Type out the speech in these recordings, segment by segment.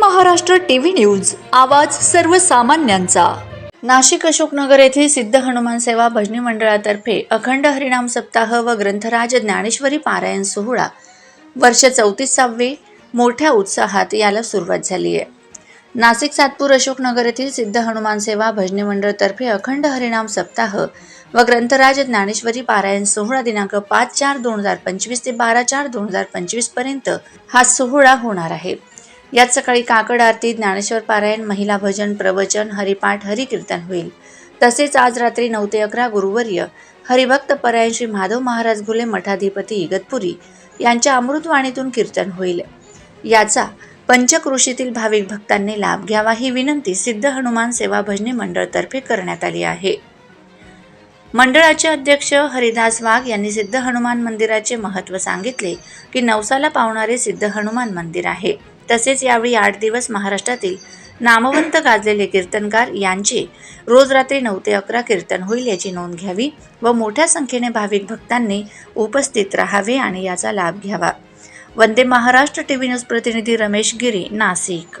Maharashtra TV news. आवाज सर्वसामान्यांचा. नाशिक अशोकनगर येथील सिद्ध हनुमान सेवा भजनी मंडळातर्फे अखंड हरिनाम सप्ताह व ग्रंथराज ज्ञानेश्वरी पारायण सोहळा. वर्ष चौतीसावे मोठ्या उत्साहात याला सुरुवात झाली आहे. नाशिक सातपूर अशोकनगर येथील सिद्ध हनुमान सेवा भजनी मंडळतर्फे अखंड हरिनाम सप्ताह व ग्रंथराज ज्ञानेश्वरी पारायण सोहळा दिनांक पाच चार दोन हजार पंचवीस ते बारा चार दोन हजार पंचवीसपर्यंत हा सोहळा होणार आहे. यात सकाळी काकड आरती ज्ञानेश्वर पारायण महिला भजन प्रवचन हरिपाठ हरिकीर्तन होईल. तसेच आज रात्री नऊ ते अकरा गुरुवर्य हरिभक्त परायण श्री माधव महाराज घुले मठाधिपती इगतपुरी यांच्या अमृतवाणीतून कीर्तन होईल. याचा पंचकृषीतील भाविक भक्तांनी लाभ घ्यावा ही विनंती सिद्ध हनुमान सेवा भजनी मंडळतर्फे करण्यात आली आहे. मंडळाचे अध्यक्ष हरिदास वाघ यांनी सिद्ध हनुमान मंदिराचे महत्त्व सांगितले की नवसाला पावणारे सिद्ध हनुमान मंदिर आहे. तसेच यावेळी आठ दिवस महाराष्ट्रातील नामवंत गाजलेले कीर्तनकार यांचे रोज रात्री नऊ ते अकरा कीर्तन होईल याची नोंद घ्यावी व मोठ्या संख्येने भाविक भक्तांनी उपस्थित राहावे आणि याचा लाभ घ्यावा. वंदे महाराष्ट्र टीव्ही न्यूज प्रतिनिधी रमेश गिरी नाशिक.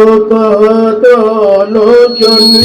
কত লোচনী